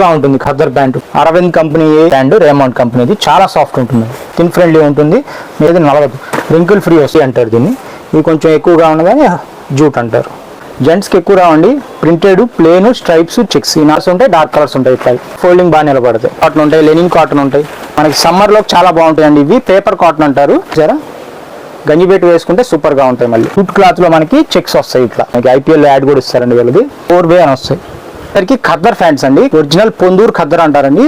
గా ఉంటుంది khaddar pant Arvind company brand Raymond కంపెనీది. చాలా సాఫ్ట్ ఉంటుంది. థిన్ ఫ్రెండ్లీ ఉంటుంది. మీద నలగదు రింకుల్ ఫ్రీ వస్తాయి అంటారు దీన్ని. ఇవి కొంచెం ఎక్కువగా ఉన్నదని జూట్ అంటారు. జెంట్స్కి ఎక్కువ రావండి. Printed plain stripes checks. ఈ నాట్స్ ఉంటాయి డార్క్ కలర్స్ ఉంటాయి ఇట్లా. ఫోల్డింగ్ బాగా నిలబడతాయి. కాటన్ ఉంటాయి లెనిన్ కాటన్ ఉంటాయి. మనకి సమ్మర్లో చాలా బాగుంటాయండి. ఇవి పేపర్ కాటన్ అంటారు. జరా గంజిపేట వేసుకుంటే సూపర్గా ఉంటాయి మళ్ళీ. ఫుడ్ క్లాత్లో మనకి చెక్స్ వస్తాయి ఇట్లా. మనకి ఐపీఎల్ యాడ్ కూడా ఇస్తారండి వీళ్ళది. ఫోర్ వే అని వస్తాయి. సరికి ఖద్దర్ ఫ్యాంట్స్ అండి. ఒరిజినల్ పొందూరు ఖద్దర్ అంటారండి.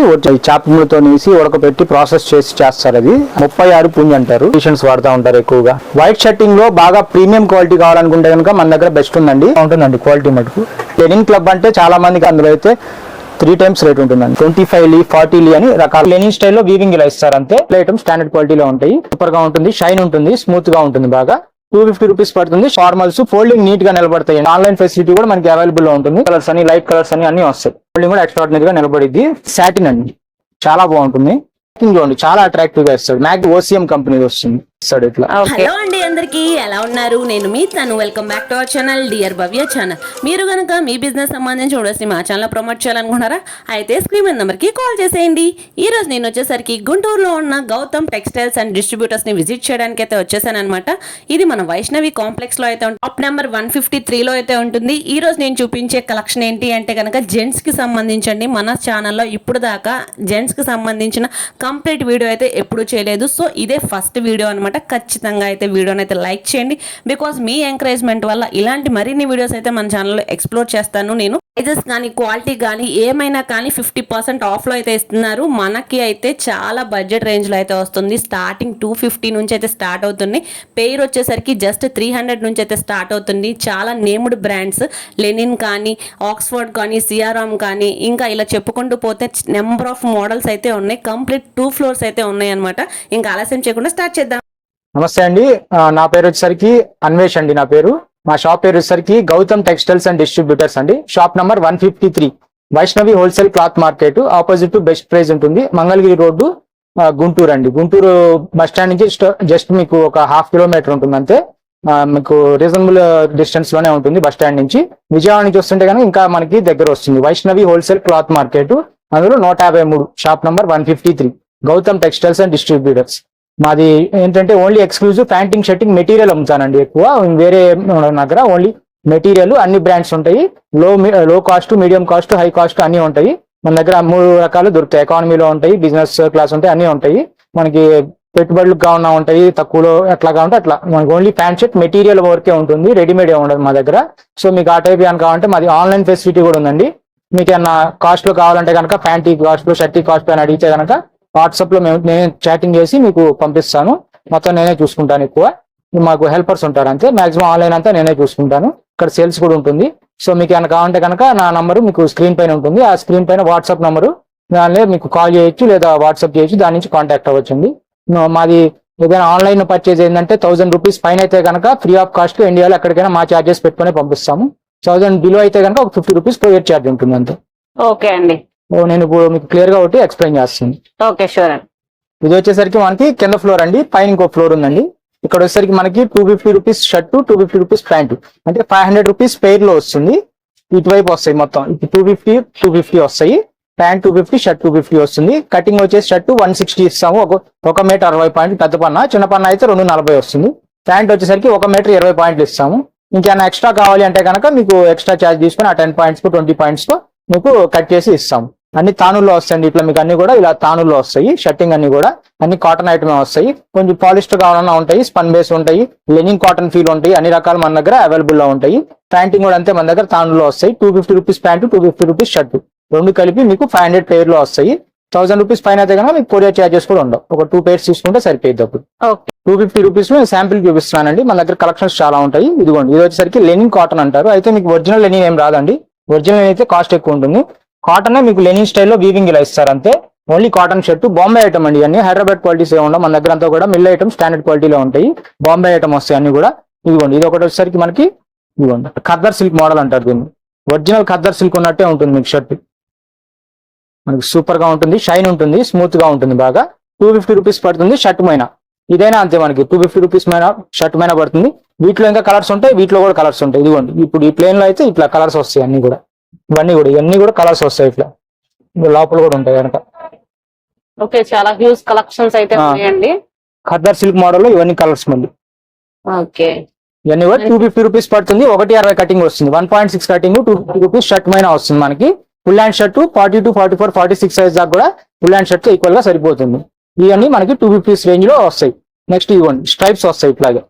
చాపములతో నీసి ఉడకబెట్టి ప్రాసెస్ చేసి చేస్తారు అది. ముప్పై ఆరు పుంజ్ అంటారు. పేషెంట్స్ వాడుతూ ఉంటారు ఎక్కువగా. వైట్ షర్టింగ్లో బాగా ప్రీమియం క్వాలిటీ కావాలనుకుంటే కనుక మన దగ్గర బెస్ట్ ఉందండి. ఉంటుందండి క్వాలిటీ మటుకు. లెనిన్ క్లబ్ అంటే చాలా మందికి అందులో అయితే త్రీ టైమ్స్ రేట్ ఉంటుందండి. Twenty five lea forty lea అని రకాల. లెనిన్ స్టైల్లో వీవింగ్ ఇలా ఇస్తారు అంతే ఐటమ్ స్టాండర్డ్ క్వాలిటీలో ఉంటాయి. సూపర్గా ఉంటుంది షైన్ ఉంటుంది స్మూత్గా ఉంటుంది బాగా. టూ ఫిఫ్టీ రూపీస్ పడుతుంది. ఫార్మల్స్ ఫోల్డింగ్ నీట్గా నిలబడతాయి. ఆన్లైన్ ఫెసిలిటీ కూడా మనకి అవైలబుల్లో ఉంటుంది. కలర్స్ అని లైట్ కలర్స్ అని అన్ని వస్తాయి. ఫోల్డింగ్ కూడా ఎక్స్ట్రాడినరీ గా నిలబడిద్ది. సాటిన్ అండి. చాలా బాగుంటుంది. Packing చూడండి చాలా అట్రాక్టివ్గా ఇస్తాడు. మ్యాక్ ఓసిఎం కంపెనీ వస్తుంది. హలో అండి అందరికీ ఎలా ఉన్నారు? నేను మీ తను. Welcome back to our channel dear Bhavya channel మీరు కనుక మీ బిజినెస్ సంబంధించి చూడొచ్చి మా ఛానల్ ప్రమోట్ చేయాలనుకుంటున్నారా? అయితే స్క్రీన్ మీద నెంబర్కి కాల్ చేసేయండి. ఈ రోజు నేను వచ్చేసరికి గుంటూరులో ఉన్న గౌతమ్ టెక్స్టైల్స్ అండ్ డిస్ట్రిబ్యూటర్స్ని విజిట్ చేయడానికి అయితే వచ్చేసాను అనమాట ఇది మన వైష్ణవి కాంప్లెక్స్లో అయితే టాప్ నెంబర్ వన్ ఫిఫ్టీ త్రీలో అయితే ఉంటుంది. ఈ రోజు నేను చూపించే కలెక్షన్ ఏంటి అంటే కనుక జెంట్స్కి సంబంధించండి. మన ఛానల్లో ఇప్పుడు దాకా జెంట్స్కి సంబంధించిన కంప్లీట్ వీడియో అయితే ఎప్పుడు చేయలేదు. సో ఇదే ఫస్ట్ వీడియో అనమాట ఖచ్చితంగా అయితే వీడియోని అయితే లైక్ చేయండి. బికాస్ మీ ఎంకరేజ్మెంట్ వల్ల ఇలాంటి మరిన్ని వీడియోస్ అయితే మన ఛానల్లో ఎక్స్ప్లోర్ చేస్తాను. నేను ప్రైజెస్ కానీ క్వాలిటీ కానీ ఏమైనా కానీ ఫిఫ్టీ పర్సెంట్ ఆఫ్లో అయితే ఇస్తున్నారు. మనకి అయితే చాలా బడ్జెట్ రేంజ్లో అయితే వస్తుంది. స్టార్టింగ్ టూ ఫిఫ్టీ నుంచి అయితే స్టార్ట్ అవుతుంది. పేరు వచ్చేసరికి జస్ట్ త్రీ హండ్రెడ్ నుంచి అయితే స్టార్ట్ అవుతుంది. చాలా నేమ్డ్ బ్రాండ్స్ లెనిన్ కానీ ఆక్స్ఫర్డ్ కానీ సిఆర్ఎం కానీ ఇంకా ఇలా చెప్పుకుంటూ పోతే నెంబర్ ఆఫ్ మోడల్స్ అయితే ఉన్నాయి. కంప్లీట్ టూ ఫ్లోర్స్ అయితే ఉన్నాయి అనమాట ఇంకా ఆలస్యం చేయకుండా స్టార్ట్ చేద్దాం. నమస్తే అండి. నా పేరు వచ్చేసరికి అన్వేష్ అండి నా పేరు. మా షాప్ పేరు వచ్చేసరికి గౌతమ్ టెక్స్టైల్స్ అండ్ డిస్ట్రిబ్యూటర్స్ అండి. Shop number one fifty three. Vaishnavi wholesale cloth market opposite to best price ఉంటుంది. మంగళగిరి రోడ్డు గుంటూరు అండి. గుంటూరు బస్ స్టాండ్ నుంచి జస్ట్ మీకు ఒక హాఫ్ కిలోమీటర్ ఉంటుంది అంతే. మీకు రీజనబుల్ డిస్టెన్స్లోనే ఉంటుంది బస్ స్టాండ్ నుంచి. విజయవాడ నుంచి వస్తుంటే కనుక ఇంకా మనకి దగ్గర వస్తుంది. Vaishnavi wholesale cloth market. అందులో నూట యాభై మూడు. Shop number one fifty three. Gautam textiles and distributors. మాది ఏంటంటే only exclusive panting shirting material అమ్ముతానండి ఎక్కువ. వేరే దగ్గర ఓన్లీ మెటీరియల్ అన్ని బ్రాండ్స్ ఉంటాయి. Low low cost medium cost high cost అన్ని ఉంటాయి. మన దగ్గర మూడు రకాలు దొరుకుతాయి. ఎకానమీలో ఉంటాయి బిజినెస్ క్లాస్ ఉంటాయి అన్ని ఉంటాయి. మనకి పెట్టుబడులకు కావున ఉంటాయి తక్కువలో ఎట్లా కావాలంటే అట్లా. మనకి ఓన్లీ ప్యాంట్ షర్ట్ మెటీరియల్ వరకే ఉంటుంది. రెడీమేడ్ ఉండదు మా దగ్గర. సో మీకు ఆ టైప్ అని కావాలంటే మాది ఆన్లైన్ ఫెసిలిటీ కూడా ఉందండి. మీకు ఏమన్నా కాస్ట్లో కావాలంటే కనుక ప్యాంటీ కాస్ట్లో షర్టీ కాస్ట్ అని అడిగితే కనుక వాట్సాప్లో మేము నేను చాటింగ్ చేసి మీకు పంపిస్తాను. మొత్తం నేనే చూసుకుంటాను ఎక్కువ. మాకు హెల్పర్స్ ఉంటారు అంతే. మాక్సిమం ఆన్లైన్ అంతా నేనే చూసుకుంటాను. ఇక్కడ సేల్స్ కూడా ఉంటుంది. సో మీకు ఏమైనా కావాలంటే కనుక నా నంబరు మీకు స్క్రీన్ పైన ఉంటుంది. ఆ స్క్రీన్ పైన వాట్సాప్ నంబరు దానిలో మీకు కాల్ చేయొచ్చు లేదా వాట్సాప్ చేయొచ్చు. దాని నుంచి కాంటాక్ట్ అవ్వచ్చండి. మాది ఏదైనా ఆన్లైన్ పర్చేజ్ ఏంటంటే థౌసండ్ రూపీస్ పైన అయితే కనుక ఫ్రీ ఆఫ్ కాస్ట్ ఇండియాలో ఎక్కడికైనా మా చార్జెస్ పెట్టుకుని పంపిస్తాము. థౌసండ్ బిలో అయితే కనుక ఒక ఫిఫ్టీ రూపీస్ కొరియర్ ఛార్జ్ ఉంటుంది అంతే. ఓకే అండి. నేను ఇప్పుడు మీకు క్లియర్గా ఒకటి ఎక్స్ప్లెయిన్ చేస్తాను. ఓకే షూర్ అండి ఇది వచ్చేసరికి మనకి కింద ఫ్లోర్ అండి పైన ఇంకో ఫ్లోర్ ఉందండి. ఇక్కడ వచ్చేసరికి మనకి two fifty rupees shirt two fifty rupees pant అంటే ఫైవ్ హండ్రెడ్ రూపీస్ పెయిర్లో వస్తుంది. ఇటువైపు వస్తాయి మొత్తం. ఇది టూ ఫిఫ్టీ టూ ఫిఫ్టీ వస్తాయి. Pant two fifty shirt two fifty వస్తుంది. కటింగ్ వచ్చేసి షర్ట్ వన్ సిక్స్టీ ఇస్తాము. ఒక ఒక మీటర్ అరవై పాయింట్ పెద్ద పన్న చిన్న పన్న అయితే రెండు నలభై వస్తుంది. ప్యాంట్ వచ్చేసరికి ఒక మీటర్ ఇరవై పాయింట్లు ఇస్తాము. ఇంకేమైనా ఎక్స్ట్రా కావాలి అంటే కనుక మీకు ఎక్స్ట్రా ఛార్జ్ తీసుకొని ఆ టెన్ పాయింట్స్ ట్వంటీ పాయింట్స్ మీకు కట్ చేసి ఇస్తాము. అన్ని తానుల్లో వస్తాయండి. ఇట్లా మీకు అన్ని కూడా ఇలా తానుల్లో వస్తాయి. షర్టింగ్ అన్ని కూడా. అన్ని కాటన్ ఐటమే వస్తాయి. కొంచెం పాలిస్టర్ కావాలన్నా ఉంటాయి. స్పన్ బేస్ ఉంటాయి. లెనిన్ కాటన్ ఫీల్ ఉంటాయి. అన్ని రకాలు మన దగ్గర అవైలబుల్లో ఉంటాయి. ప్యాంటింగ్ కూడా అంతే మన దగ్గర తానుల్లో వస్తాయి. Two fifty rupees pant two fifty rupees shirt. రెండు కలిపి మీకు ఫైవ్ హండ్రెడ్ పేర్లో వస్తాయి. థౌసండ్ రూపీస్ పైన అయితే కనుక మీకు కొరియర్ చార్జెస్ కూడా ఉండవు. ఒక టూ పేర్స్ తీసుకుంటే సరిపోయింది అప్పుడు. టూ ఫిఫ్టీ రూపీస్లో శాంపిల్ చూపిస్తున్నానండి. మన దగ్గర కలెక్షన్స్ చాలా ఉంటాయి. ఇదిగోండి. ఇది వచ్చేసరికి లెనిన్ కాటన్ అంటారు. అయితే మీకు ఒరిజినల్ లెనిన్ ఏం రాదండి. ఒరిజినల్ అయితే కాస్ట్ ఎక్కువ ఉంటుంది. కాటన్ మీకు లెనిన్ స్టైల్లో వీవింగ్ ఇలా ఇస్తారు అంతే. Only cotton shirt Bombay item అండి అన్ని హైదరాబాద్ క్వాలిటీస్ ఏ ఉండవు. మన దగ్గర అంతా కూడా మిల్ ఐటమ్ స్టాండర్డ్ క్వాలిటీలో ఉంటాయి. బాంబే ఐటమ్ వస్తాయి అన్ని కూడా. ఇదిగోండి ఇది ఒకటి వచ్చేసరికి మనకి ఇదిగోండి ఖద్దర్ సిల్క్ మోడల్ అంటారు దీన్ని. ఒరిజినల్ ఖద్దర్ సిల్క్ ఉన్నట్టే ఉంటుంది మీకు షర్ట్ మనకి సూపర్గా ఉంటుంది షైన్ ఉంటుంది స్మూత్గా ఉంటుంది బాగా. టూ ఫిఫ్టీ రూపీస్ పడుతుంది షర్ట్ పైన ఇదైనా అంతే మనకి టూ ఫిఫ్టీ రూపీస్ పైన షర్ట్ పైన పడుతుంది. వీటిలో ఇంకా కలర్స్ ఉంటాయి వీటిలో కూడా కలర్స్ ఉంటాయి. ఇదిగోండి ఇప్పుడు ఈ ప్లేన్లో అయితే ఇట్లా కలర్స్ వస్తాయి అన్ని కూడా. ఇవన్నీ కూడా ఇవన్నీ కూడా కలర్స్ వస్తాయి ఇట్లా. లోపల కూడా ఉంటాయి కనుక ఓకే చాలా హ్యూజ్ కలెక్షన్స్ అయితే. ఉన్నాయండి. ఖద్దర్ సిల్క్ మోడల్ ఇవన్నీ కలర్స్ మళ్ళీ. ఓకే. ఇవన్నీ కూడా టూ ఫిఫ్టీ రూపీస్ పడుతుంది ఒకటి అరవై కటింగ్ వస్తుంది. One point six cutting two fifty rupees shirt మైన వస్తుంది మనకి. Full hand shirt forty two forty four forty six size దాకా కూడా ఫుల్ హ్యాండ్ షర్ట్ ఈక్వల్గా సరిపోతుంది. ఇవన్నీ మనకి టూ ఫిఫ్టీస్ రేంజ్లో వస్తాయి. నెక్స్ట్ ఇవ్వండి స్ట్రైప్స్ వస్తాయి ఇట్లాగే.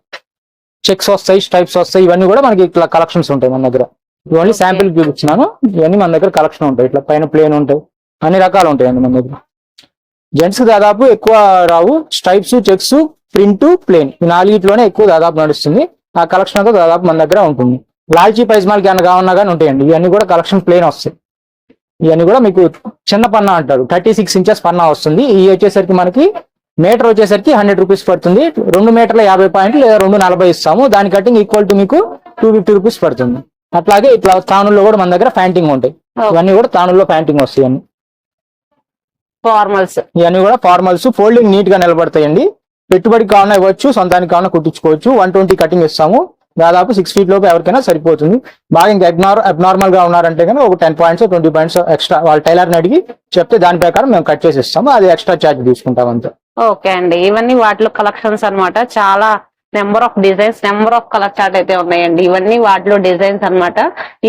చెక్స్ వస్తాయి స్ట్రైప్స్ వస్తాయి ఇవన్నీ కూడా మనకి ఇట్లా కలెక్షన్స్ ఉంటాయి మన దగ్గర. ఇవన్నీ Okay. శాంపిల్ చూపించినాను ఇవన్నీ మన దగ్గర కలెక్షన్ ఉంటాయి. ఇట్లా పైన ప్లేన్ ఉంటాయి. అన్ని రకాలు ఉంటాయండి మన దగ్గర. జెంట్స్ దాదాపు ఎక్కువ రావు. స్ట్రైప్స్ చెక్స్ ప్రింట్ ప్లేన్ ఈ నాలుగిట్లోనే ఎక్కువ దాదాపు నడుస్తుంది. ఆ కలెక్షన్ అంతా దాదాపు మన దగ్గర ఉంటుంది. లాల్చీ పైజ్మాల్కి ఏమైనా కావాలన్నా కానీ ఉంటాయండి. ఇవన్నీ కూడా కలెక్షన్ ప్లేన్ వస్తాయి. ఇవన్నీ కూడా మీకు చిన్న పన్నా అంటారు. థర్టీ సిక్స్ ఇంచెస్ పన్నా వస్తుంది. ఇవి వచ్చేసరికి మనకి మీటర్ వచ్చేసరికి హండ్రెడ్ రూపీస్ పడుతుంది. రెండు మీటర్ల యాభై పాయింట్లు లేదా రెండు నలభై ఇస్తాము. దాని కటింగ్ ఈక్వల్ టు మీకు టూ ఫిఫ్టీ రూపీస్ పడుతుంది. అట్లాగే ఇట్లా తానుల్లో కూడా మన దగ్గర ప్యాంటింగ్ ఉంటాయి. ఇవన్నీ కూడా తానుల్లో ప్యాంటింగ్ వస్తాయి అన్ని. ఫార్మల్స్. ఇవన్నీ కూడా ఫార్మల్స్ ఫోల్డింగ్ నీట్గా నిలబడతాయండి. పెట్టుబడికి కావాలన్నా ఇవ్వచ్చు సొంతానికి కావాలన్నా కుట్టించుకోవచ్చు. వన్ ట్వంటీ కటింగ్ ఇస్తాము. దాదాపు సిక్స్ ఫీట్ లోపు ఎవరికైనా సరిపోతుంది. బాగా ఇంకా అబ్నార్ అబ్నార్మల్గా ఉన్నారంటే కనుక ఒక ten points twenty points extra వాళ్ళ టైలర్ని అడిగి చెప్తే దాని ప్రకారం మేము కట్ చేసి ఇస్తాము. అది ఎక్స్ట్రా ఛార్జ్ తీసుకుంటాం అంతే. ఓకే అండి. ఇవన్నీ వాటిలో కలెక్షన్స్ అన్నమాట. చాలా number of designs number of colour chart అయితే ఉన్నాయండి. ఇవన్నీ వాటిలో డిజైన్స్ అన్నమాట.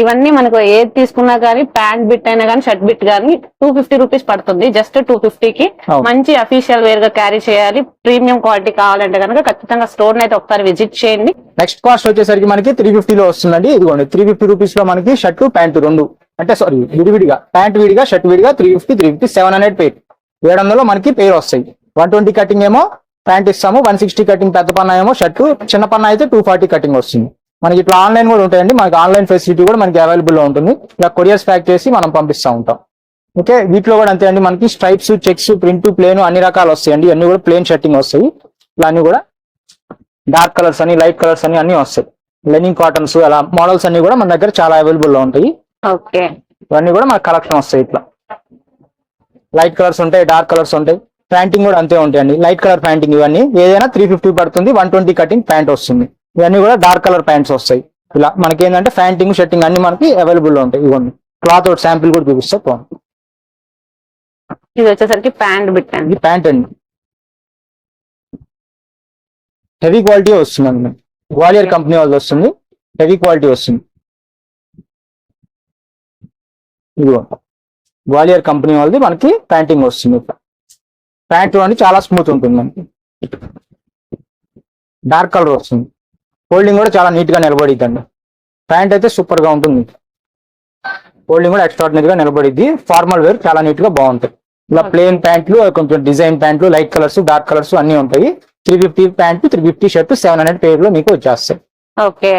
ఇవన్నీ మనకు ఏది తీసుకున్నా కానీ ప్యాంట్ బిట్ అయినా కానీ షర్ట్ బిట్ కానీ టూ ఫిఫ్టీ రూపీస్ పడుతుంది. జస్ట్ టూ కి. మంచి అఫీషియల్ వేర్గా క్యారీ చేయాలి. ప్రీమియం క్వాలిటీ కావాలంటే కనుక ఖచ్చితంగా స్టోర్ అయితే ఒకసారి విజిట్ చేయండి. నెక్స్ట్ కాస్ట్ వచ్చేసరికి మనకి త్రీ ఫిఫ్టీలో వస్తుందండి. ఇదిగోండి త్రీ ఫిఫ్టీ రూపీస్లో మనకి షర్ట్ ప్యాంటు రెండు. అంటే సారీ విడివిడిగా ప్యాంట్ విడిగా షర్ట్ విడిగా three fifty three fifty seven hundred pair ఏడు వందలు మనకి పేరు వస్తాయి. వన్ ట్వంటీ కటింగ్ ఏమో ప్యాంట్ ఇస్తాము వన్ సిక్స్టీ కటింగ్ పెద్ద పన్న ఏమో షర్ట్ చిన్న పన్న అయితే టూ ఫార్టీ కటింగ్ వస్తుంది. మనకి ఇట్లా ఆన్లైన్ కూడా ఉంటాయండి మనకి ఆన్లైన్ ఫెసిలిటీ కూడా మనకి అవైలబుల్లో ఉంటుంది. ఇలా కొరియర్స్ ప్యాక్ చేసి మనం పంపిస్తూ ఉంటాం. ఓకే వీటిలో కూడా అంతే అండి మనకి స్ట్రైప్స్ చెక్స్ ప్రింట్ ప్లేన్ అన్ని రకాలు వస్తాయండి. అన్ని కూడా ప్లేన్ షర్టింగ్ వస్తాయి. ఇలా అన్ని కూడా డార్క్ కలర్స్ అని లైట్ కలర్స్ అని అన్ని వస్తాయి. లెనింగ్ కాటన్స్ అలా మోడల్స్ అన్ని కూడా మన దగ్గర చాలా అవైలబుల్లో ఉంటాయి ఇవన్నీ కూడా మన కలెక్షన్ వస్తాయి ఇట్లా. లైట్ కలర్స్ ఉంటాయి డార్క్ కలర్స్ ఉంటాయి. ప్యాంటింగ్ కూడా అంతే ఉంటాయండి. లైట్ కలర్ ప్యాంటింగ్ ఇవన్నీ. ఏదైనా త్రీ ఫిఫ్టీ పడుతుంది వన్ ట్వంటీ కటింగ్ ప్యాంట్ వస్తుంది. ఇవన్నీ కూడా డార్క్ కలర్ ప్యాంట్స్ వస్తాయి. ఇలా మనకి ఏంటంటే ప్యాంటింగ్ షర్టింగ్ అన్ని మనకి అవైలబుల్ ఉంటాయి. ఇవన్నీ క్లాత్ ఒకటి శాంపిల్ కూడా చూపిస్తా బాగుంది. ఇది వచ్చేసరికి ప్యాంట్ బిట్ ఇది ప్యాంట్ అండి. హెవీ క్వాలిటీ వస్తుంది అండి గ్వాలియర్ కంపెనీ వాళ్ళది వస్తుంది. హెవీ క్వాలిటీ వస్తుంది. ఇదిగో. గ్వాలియర్ కంపెనీ వాళ్ళది మనకి ప్యాంటింగ్ వస్తుంది. ప్యాంట్ అని చాలా స్మూత్ ఉంటుంది మనకి. డార్క్ కలర్ వస్తుంది. ఫోల్డింగ్ కూడా చాలా నీట్గా నిలబడిద్దండి. ప్యాంట్ అయితే సూపర్గా ఉంటుంది. ఫోల్డింగ్ కూడా ఎక్స్ట్రాడినరీగా నిలబడిద్ది. ఫార్మల్ వేర్ చాలా నీట్గా ఇలా ప్లెయిన్ ప్యాంట్లు కొంచెం డిజైన్ ప్యాంట్లు లైట్ కలర్స్ డార్క్ కలర్స్ అన్ని ఉంటాయి. Three fifty pant three fifty shirt seven hundred పేర్లో మీకు వచ్చేస్తాయి. ఓకే.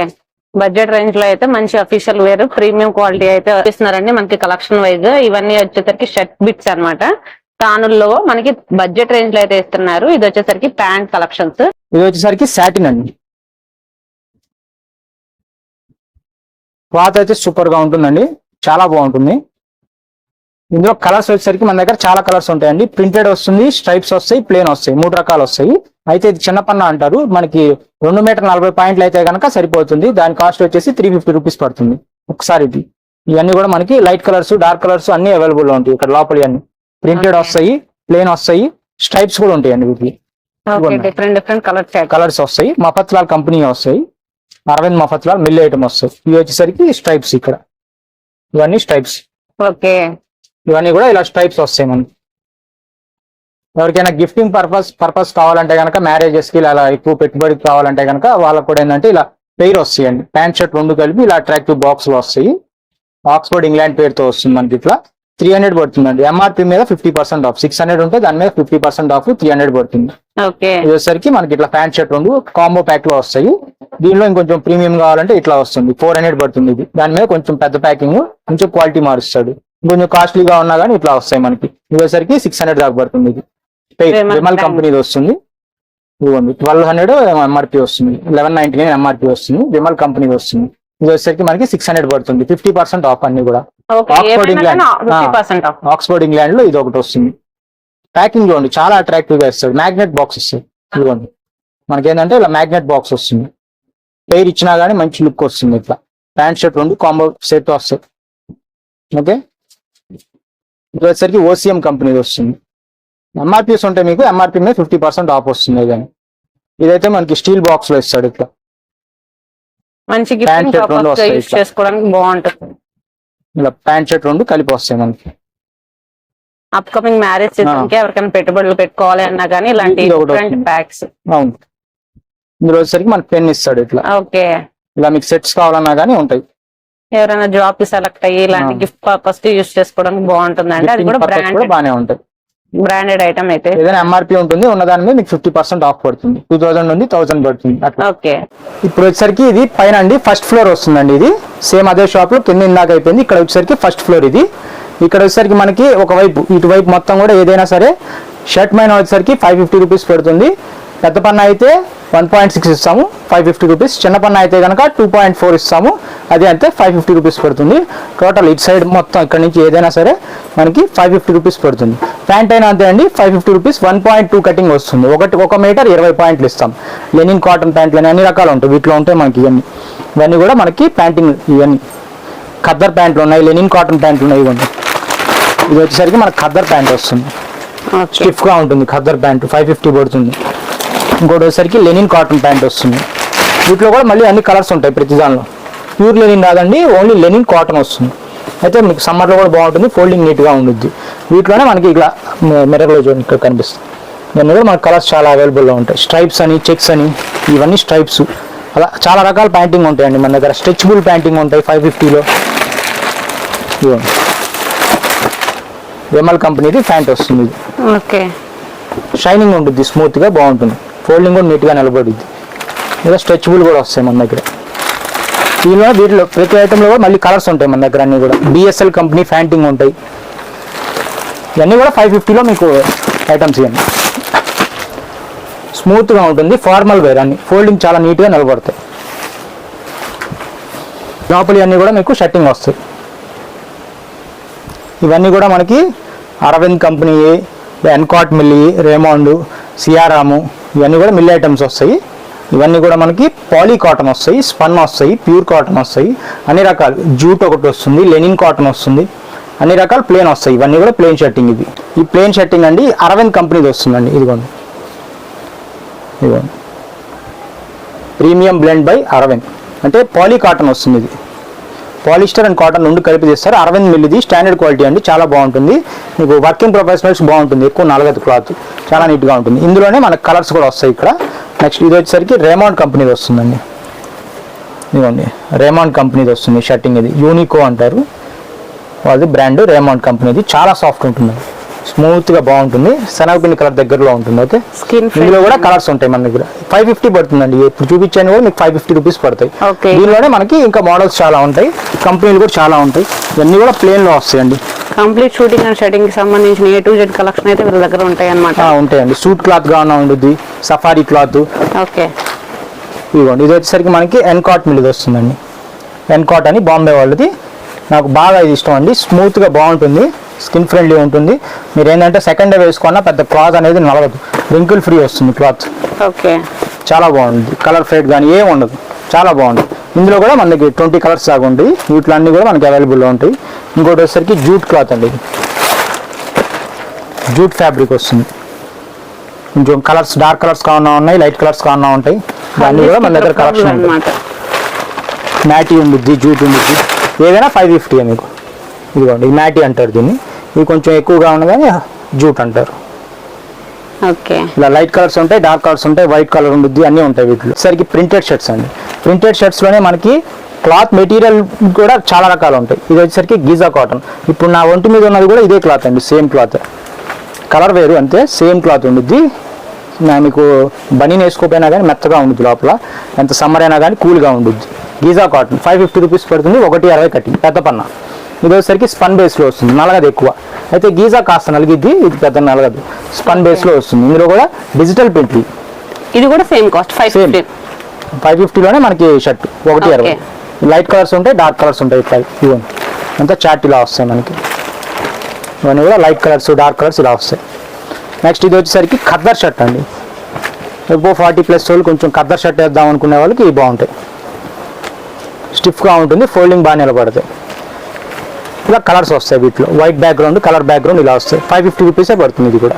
బడ్జెట్ రేంజ్లో అయితే మంచి అఫీషియల్ వేర్ ప్రీమియం క్వాలిటీ అయితే ఇస్తున్నారండి. మనకి కలెక్షన్ వైజ్ ఇవన్నీ వచ్చేసరికి షర్ట్ బిట్స్ అన్నమాట. తానుల్లో మనకి బడ్జెట్ రేంజ్లో అయితే ఇస్తున్నారు. ఇది వచ్చేసరికి ప్యాంట్ కలెక్షన్స్. ఇది వచ్చేసరికి సాటిన్ అండి. క్లాత్ అయితే సూపర్గా ఉంటుందండి. చాలా బాగుంటుంది. ఇందులో కలర్స్ వచ్చేసరికి మన దగ్గర చాలా కలర్స్ ఉంటాయండి. ప్రింటెడ్ వస్తుంది స్ట్రైప్స్ వస్తాయి ప్లేన్ వస్తాయి. మూడు రకాలు వస్తాయి. అయితే ఇది చిన్నపన్న అంటారు. మనకి రెండు మీటర్ నలభై పాయింట్లు అయితే కనుక సరిపోతుంది. దాని కాస్ట్ వచ్చేసి త్రీ ఫిఫ్టీ రూపీస్ పడుతుంది. ఒకసారి ఇది. ఇవన్నీ కూడా మనకి లైట్ కలర్స్ డార్క్ కలర్స్ అన్ని అవైలబుల్ ఉంటాయి ఇక్కడ లోపలి అన్ని. ప్రింటెడ్. వస్తాయి ప్లేన్ వస్తాయి. స్ట్రైప్స్ కూడా ఉంటాయండి వీటికి. Different different colour chart colours వస్తాయి. మఫత్లాల్ కంపెనీ వస్తాయి. అరవింద్ మఫత్లాల్ మిల్ ఐటమ్ వస్తాయి. ఇవి వచ్చేసరికి స్ట్రైప్స్ ఇక్కడ. ఇవన్నీ స్ట్రైప్స్ ఓకే ఇవన్నీ కూడా ఇలా స్ట్రైప్స్ వస్తాయి మనకి. ఎవరికైనా గిఫ్టింగ్ పర్పస్ పర్పస్ కావాలంటే కనుక మ్యారేజెస్కి ఇలా ఎక్కువ పెట్టుబడికి కావాలంటే కనుక వాళ్ళకు కూడా ఏంటంటే ఇలా పెయిర్ వస్తాయండి. ప్యాంట్ షర్ట్ రెండు కలిపి ఇలా అట్రాక్టివ్ బాక్స్లో వస్తాయి. ఆక్స్ఫర్డ్ ఇంగ్లాండ్ పేరుతో వస్తుంది మనకి ఇట్లా. త్రీ హండ్రెడ్ పడుతుందండి. ఎంఆర్పి మీద fifty percent off six hundred ఉంటే దాని మీద fifty percent off three hundred పడుతుంది. వచ్చేసరికి మనకి ఇట్లా ప్యాంట్ షర్ట్ రెండు కాంబో ప్యాక్లో వస్తాయి. దీనిలో ఇంకొంచెం ప్రీమియం కావాలంటే ఇట్లా వస్తుంది. ఫోర్ హండ్రెడ్ పడుతుంది ఇది. దాని మీద కొంచెం పెద్ద ప్యాకింగ్ కొంచెం క్వాలిటీ మారుస్తాడు. కొంచెం కాస్ట్లీగా ఉన్నా కానీ ఇట్లా వస్తాయి మనకి. ఇది వచ్చేసరికి సిక్స్ హండ్రెడ్ దాకా పడుతుంది. ఇది విమల్. కంపెనీది వస్తుంది ఇదిగోండి. ట్వెల్వ్ హండ్రెడ్ ఎంఆర్పి వస్తుంది. లెవెన్ నైన్టీ నైన్ ఎంఆర్పి వస్తుంది. విమల్ కంపెనీది వస్తుంది ఇది వచ్చేసరికి మనకి సిక్స్ హండ్రెడ్ పడుతుంది. ఫిఫ్టీ పర్సెంట్ ఆఫ్ అన్ని కూడా. పర్సెంట్ ఆఫ్ ఆక్స్ఫర్డ్ ఇంగ్లాండ్లో ఇది ఒకటి వస్తుంది. ప్యాకింగ్ చూడండి చాలా అట్రాక్టివ్గా ఇస్తాడు మ్యాగ్నెట్ బాక్స్ వస్తుంది ఇదిగోండి. మనకేంటంటే ఇలా మ్యాగ్నెట్ బాక్స్ వస్తుంది. పేరు ఇచ్చినా గానీ మంచి లుక్ వస్తుంది ఇట్లా. ప్యాంట్ షర్ట్ రెండు కాంబో సెట్ వస్తాయి. ఓకే? ఇది వచ్చేసరికి ఓసిఎం కంపెనీది వస్తుంది. ఎంఆర్పీస్ ఉంటే మీకు ఎంఆర్పీ మీద ఫిఫ్టీ పర్సెంట్ ఆఫ్ వస్తుంది కానీ ఇదైతే మనకి స్టీల్ బాక్స్లో ఇస్తాడు ఇట్లా. మంచి బాగుంటుంది. ఇలా ప్యాంట్ షర్ట్ రెండు కలిపి వస్తాయి మనకి. అప్కమింగ్ మ్యారేజ్ సీజన్కి ఎవరికైనా పెట్టుబడులు పెట్టుకోవాలి అన్నా కానీ ఇలాంటి. బ్యాగ్స్ అవును. ఇందులో వచ్చేసరికి మనకి పెన్ ఇస్తాడు ఇట్లా. ఓకే. ఇలా మీకు సెట్స్ కావాలన్నా కానీ ఉంటాయి. ఎవరైనా జాబ్కి సెలెక్ట్ అయ్యి ఇలాంటి. గిఫ్ట్ పర్పస్కి యూస్ చేసుకోవడానికి బాగుంటుందండి. అది కూడా బ్రాండెడ్ బాగానే ఉంటాయి బ్రాండెడ్ ఐటమ్ అయితే. ఏదైనా ఎంఆర్పీ ఉంటుంది ఉన్న దాని మీద మీకు ఫిఫ్టీ పర్సెంట్ ఆఫ్ పడుతుంది. టూ థౌసండ్ ఉంది థౌసండ్ పడుతుంది ఓకే. ఇప్పుడు వచ్చేసరికి ఇది పైన అండి ఫస్ట్ ఫ్లోర్ వస్తుందండి ఇది. సేమ్ అదే షాప్లో కింద ఇందాక అయిపోయింది ఇక్కడ వచ్చేసరికి ఫస్ట్ ఫ్లోర్ ఇది. ఇక్కడ వచ్చేసరికి మనకి ఒకవైపు ఇటువైపు మొత్తం కూడా ఏదైనా సరే షర్ట్ మైన వచ్చేసరికి ఫైవ్ ఫిఫ్టీ రూపీస్ పడుతుంది. పెద్ద పన్న అయితే వన్ పాయింట్ సిక్స్ ఇస్తాము ఫైవ్ ఫిఫ్టీ రూపీస్ చిన్న పన్న అయితే కనుక టూ పాయింట్ ఫోర్ ఇస్తాము అది అంతే ఫైవ్ ఫిఫ్టీ రూపీస్ పడుతుంది. టోటల్ ఇటు సైడ్ మొత్తం ఇక్కడ నుంచి ఏదైనా సరే మనకి ఫైవ్ ఫిఫ్టీ రూపీస్ పడుతుంది. ప్యాంట్ అయినా అంతే అండి five fifty rupees one point two cutting వస్తుంది. ఒకటి ఒక మీటర్ ఇరవై పాయింట్లు ఇస్తాం. లెనిన్ కాటన్ ప్యాంట్లు అని అన్ని రకాలు ఉంటాయి. వీటిలో ఉంటాయి మనకి ఇవన్నీ. ఇవన్నీ కూడా మనకి ప్యాంటింగ్ ఇవన్నీ. ఖద్దర్ ప్యాంట్లు ఉన్నాయి లెనిన్ కాటన్ ప్యాంట్లు ఉన్నాయి ఇవన్నీ ఇది వచ్చేసరికి మనకి ఖద్దర్ ప్యాంట్ వస్తుంది. ఓకే. స్టిఫ్గా ఉంటుంది ఖద్దర్ ప్యాంట్ ఫైవ్ ఫిఫ్టీ పడుతుంది. ఇంకోటి వచ్చేసరికి లెనిన్ కాటన్ ప్యాంట్ వస్తుంది. వీటిలో కూడా మళ్ళీ అన్ని కలర్స్ ఉంటాయి ప్రతి దానిలో. ప్యూర్ లెనిన్ రాదండి ఓన్లీ లెనిన్ కాటన్ వస్తుంది. అయితే మీకు సమ్మర్లో కూడా బాగుంటుంది ఫోల్డింగ్ నీట్గా ఉంటుంది వీటిలోనే మనకి ఇలా మిర్రర్లో చూడండి ఇక్కడ కనిపిస్తుంది. ఇవన్నీ కూడా మనకి కలర్స్ చాలా అవైలబుల్లో ఉంటాయి. స్ట్రైప్స్ అని చెక్స్ అని ఇవన్నీ స్ట్రైప్స్. అలా చాలా రకాల ప్యాంటింగ్ ఉంటాయండి మన దగ్గర. స్ట్రెచబుల్ ప్యాంటింగ్ ఉంటాయి ఫైవ్ ఫిఫ్టీలో. ఇవ్వండి విమల్ కంపెనీది ప్యాంట్ వస్తుంది. ఇది ఓకే. షైనింగ్ ఉంటుంది స్మూత్గా బాగుంటుంది. ఫోల్డింగ్ కూడా నీట్గా నిలబడుద్ది. ఇంకా స్ట్రెచబుల్ కూడా వస్తాయి మన దగ్గర. దీనిలో వీటిలో ప్రతి ఐటెంలో కూడా మళ్ళీ కలర్స్ ఉంటాయి మన దగ్గర అన్నీ కూడా. బిఎస్ఎల్ కంపెనీ ఫ్యాంటింగ్ ఉంటాయి. ఇవన్నీ కూడా ఫైవ్ ఫిఫ్టీలో మీకు ఐటమ్స్ ఇవన్నీ స్మూత్గా ఉంటుంది ఫార్మల్ వేర్ అన్ని. ఫోల్డింగ్ చాలా నీట్గా నిలబడతాయి. లోపలి అన్నీ కూడా మీకు షట్టింగ్ వస్తాయి. ఇవన్నీ కూడా మనకి అరవింద్ కంపెనీ ఎన్కాట్ మిల్లి రేమాండ్ సియారాము ఇవన్నీ కూడా మిల్ ఐటమ్స్ వస్తాయి. ఇవన్నీ కూడా మనకి పాలీ కాటన్ వస్తాయి స్పన్ వస్తాయి ప్యూర్ కాటన్ వస్తాయి. అన్ని రకాలు. జూట్ ఒకటి వస్తుంది లెనిన్ కాటన్ వస్తుంది. అన్ని రకాల ప్లేన్ వస్తాయి. ఇవన్నీ కూడా ప్లేన్ షర్టింగ్ ఇది. ఈ ప్లేన్ షర్టింగ్ అండి అరవింద్ కంపెనీది వస్తుందండి. ఇదిగోండి. ఇదిగోండి. Premium blend by Arvind. అంటే పాలీ కాటన్ వస్తుంది ఇది. పాలిస్టర్ అండ్ కాటన్ రెండు కలిపి తీస్తారు అరవింద్ మిల్లిది స్టాండర్డ్ క్వాలిటీ అండి చాలా బాగుంటుంది. మీకు వర్కింగ్ ప్రొఫెషనల్స్ బాగుంటుంది ఎక్కువ నలగదు క్లాత్ చాలా నీట్గా ఉంటుంది. ఇందులోనే మనకు కలర్స్ కూడా వస్తాయి ఇక్కడ. నెక్స్ట్ ఇది వచ్చేసరికి రేమాండ్ కంపెనీది వస్తుందండి. ఇదిగోండి రేమాండ్ కంపెనీది వస్తుంది షర్టింగ్ ఇది. యూనికో అంటారు. వాళ్ళది బ్రాండ్ రేమాండ్ కంపెనీది. చాలా సాఫ్ట్ ఉంటుంది స్మూత్గా బాగుంటుంది. శనగపిండి కలర్ దగ్గరలో ఉంటుంది ఓకే స్కిన్ ఇందులో కూడా కలర్స్ ఉంటాయి మన దగ్గర. ఫైవ్ ఫిఫ్టీ పడుతుందండి. ఇప్పుడు చూపించాను కూడా మీకు ఫైవ్ ఫిఫ్టీ రూపీస్ పడతాయి. దీనిలోనే మనకి ఇంకా మోడల్స్ చాలా ఉంటాయి. కంపెనీలు కూడా చాలా ఉంటాయి. ఇవన్నీ కూడా ప్లేన్లో వస్తాయండి. కంప్లీట్ షూటింగ్ అండ్ షూటింగ్కి సంబంధించిన ఏ టు జెడ్ కలెక్షన్ అయితే వీళ్ళ దగ్గర ఉంటాయి అనమాట ఉంటాయండి. సూట్ క్లాత్గా ఉంటుంది సఫారీ క్లాత్ ఓకే. ఇదిగోండి. ఇది వచ్చేసరికి మనకి ఎన్కాట్ మిల్ ఇది వస్తుందండి. ఎన్కాట్ అని బాంబే వాళ్ళది. నాకు బాగా ఇది ఇష్టం అండి. స్మూత్గా బాగుంటుంది. స్కిన్ ఫ్రెండ్లీ ఉంటుంది. మీరు ఏంటంటే సెకండ్ డే వేసుకున్నా పెద్ద క్లాత్ అనేది నలగదు. రింకిల్ ఫ్రీ వస్తుంది క్లాత్. ఓకే. చాలా బాగుంది. కలర్ ఫేడ్ కానీ ఏం ఉండదు. చాలా బాగుంది. ఇందులో కూడా మనకి ట్వంటీ కలర్స్ దాకా ఉంటాయి. వీటిలో అన్ని కూడా మనకి అవైలబుల్లో ఉంటాయి. ఇంకోటి వచ్చేసరికి జూట్ క్లాత్ అండి జూట్ ఫ్యాబ్రిక్ వస్తుంది. కొంచెం కలర్స్ డార్క్ కలర్స్ కావాలన్నా ఉన్నాయి లైట్ కలర్స్ కావాలన్నా ఉంటాయి. దాన్ని కూడా మన దగ్గర కలెక్షన్ ఉంటుంది. మ్యాటీ ఉండిద్ది జూట్ ఉండిద్ది. ఏదైనా ఫైవ్ ఫిఫ్టీ మీకు. ఇదిగోండి మ్యాటీ అంటారు దీన్ని. ఇది కొంచెం ఎక్కువగా ఉన్నదని జూట్ అంటారు. ఓకే. ఇలా లైట్ కలర్స్ ఉంటాయి డార్క్ కలర్స్ ఉంటాయి వైట్ కలర్ ఉంటుంది అన్నీ ఉంటాయి వీటిలో. సరికి ప్రింటెడ్ షర్ట్స్ అండి. ప్రింటెడ్ షర్ట్స్లోనే మనకి క్లాత్ మెటీరియల్ కూడా చాలా రకాలు ఉంటాయి. ఇది వచ్చేసరికి గీజా కాటన్. ఇప్పుడు నా ఒంటి మీద ఉన్నది కూడా ఇదే క్లాత్ అండి సేమ్ క్లాత్. కలర్ వేరు అంతే సేమ్ క్లాత్ ఉండిద్ది. మీకు బనీన్ వేసుకోపోయినా కానీ మెత్తగా ఉంటుంది లోపల. ఎంత సమ్మర్ అయినా కానీ కూల్గా ఉంటుంది Giza cotton five fifty rupees పడుతుంది ఒకటి అరవై కట్టింగ్ పెద్ద పన్న. ఇది వచ్చేసరికి స్పన్ బేస్లో వస్తుంది నలగదు ఎక్కువ. అయితే గీజా కాస్త నలిగిద్ది ఇది పెద్ద నలగదు. స్పన్ బేస్లో వస్తుంది. ఇందులో కూడా డిజిటల్ ప్రింట్లు ఇది కూడా same cost five. Fifty five ఫిఫ్టీలోనే మనకి షర్ట్ ఒకటి. అరవై. లైట్ కలర్స్ ఉంటాయి డార్క్ కలర్స్ ఉంటాయి ఇట్లా ఇవన్నీ అంతా చాట్ ఇలా వస్తాయి మనకి. ఇవన్నీ కూడా లైట్ కలర్స్ డార్క్ కలర్స్ ఇలా వస్తాయి. నెక్స్ట్ ఇది వచ్చేసరికి ఖద్దర్ షర్ట్ అండి. ఎక్కువ ఫార్టీ ప్లస్ వాళ్ళు కొంచెం ఖద్దర్ షర్ట్ వేద్దాం అనుకునే వాళ్ళకి ఇవి బాగుంటాయి. స్టిఫ్గా ఉంటుంది ఫోల్డింగ్ బాగా నిలబడతాయి. ఇలా కలర్స్ వస్తాయి వీటిలో. వైట్ బ్యాక్గ్రౌండ్ కలర్ బ్యాక్గ్రౌండ్ ఇలా వస్తాయి. ఫైవ్ ఫిఫ్టీ రూపీసే పడుతుంది ఇది కూడా.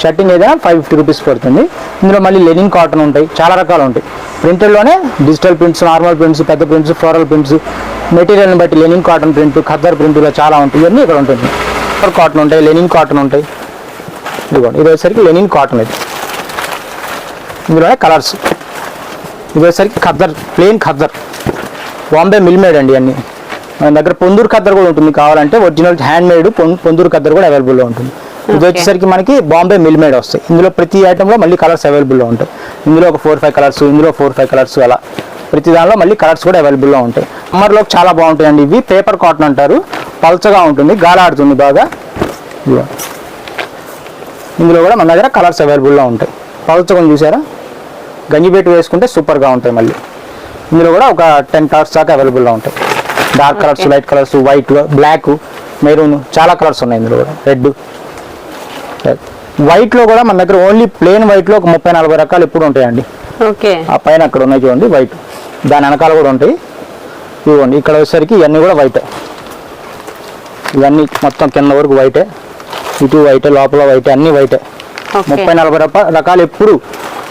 షర్టింగ్ ఏదైనా ఫైవ్ ఫిఫ్టీ రూపీస్ పడుతుంది. ఇందులో మళ్ళీ లెనిన్ కాటన్ ఉంటాయి. చాలా రకాలు ఉంటాయి. ప్రింటెడ్లోనే డిజిటల్ ప్రింట్స్ నార్మల్ ప్రింట్స్ పెద్ద ప్రింట్స్ ఫ్లోరల్ ప్రింట్స్ మెటీరియల్ని బట్టి linen cotton print khaddar print ఇలా చాలా ఉంటాయి. ఇవన్నీ ఇక్కడ ఉంటుంది కాటన్ ఉంటాయి లెనిన్ కాటన్ ఉంటాయి. ఇదిగోండి ఇది వచ్చేసరికి లెనిన్ కాటన్ ఇది. ఇందులోనే కలర్స్ ఇది వచ్చేసరికి khaddar plain khaddar Bombay mill made అండి అన్నీ మన దగ్గర పొందూరు ఖద్దర్ కూడా ఉంటుంది. కావాలంటే original hand made Ponduru khaddar కూడా అవైలబుల్లో ఉంటుంది. ఇది. వచ్చేసరికి మనకి బాంబే మిల్ మేడ్ వస్తాయి. ఇందులో ప్రతి ఐటెంలో మళ్ళీ కలర్స్ అవైలబుల్లో ఉంటాయి. ఇందులో ఒక ఫోర్ ఫైవ్ కలర్స్ ఇందులో ఫోర్ ఫైవ్ కలర్స్ అలా. ప్రతి దానిలో మళ్ళీ కలర్స్ కూడా అవైలబుల్లో ఉంటాయి. సమ్మర్లో చాలా బాగుంటాయండి ఇవి. పేపర్ కాటన్ అంటారు. పల్చగా ఉంటుంది. గాలాడుతుంది బాగా. ఇందులో కూడా మన దగ్గర కలర్స్ అవైలబుల్లో ఉంటాయి. పల్చగా చూసారా? గంజిపెట్టి వేసుకుంటే సూపర్గా ఉంటాయి మళ్ళీ. ఇందులో కూడా ఒక టెన్ కలర్స్ దాకా అవైలబుల్లో ఉంటాయి. Dark colours. Light colours white black maroon చాలా కలర్స్ ఉన్నాయి ఇందులో కూడా. రెడ్ వైట్లో కూడా మన దగ్గర ఓన్లీ ప్లేన్ వైట్లో ఒక ముప్పై నలభై రకాలు ఎప్పుడు ఉంటాయండి. ఓకే. ఆ పైన అక్కడ ఉన్నాయి చూడండి వైట్ దాని వెనకాల కూడా ఉంటాయి. ఇవ్వండి ఇక్కడ వచ్చేసరికి ఇవన్నీ కూడా వైటే ఇవన్నీ మొత్తం కింద వరకు వైటే ఇటు వైటే లోపల వైటే అన్నీ వైటే ముప్పై నలభై రకా రకాలు ఎప్పుడు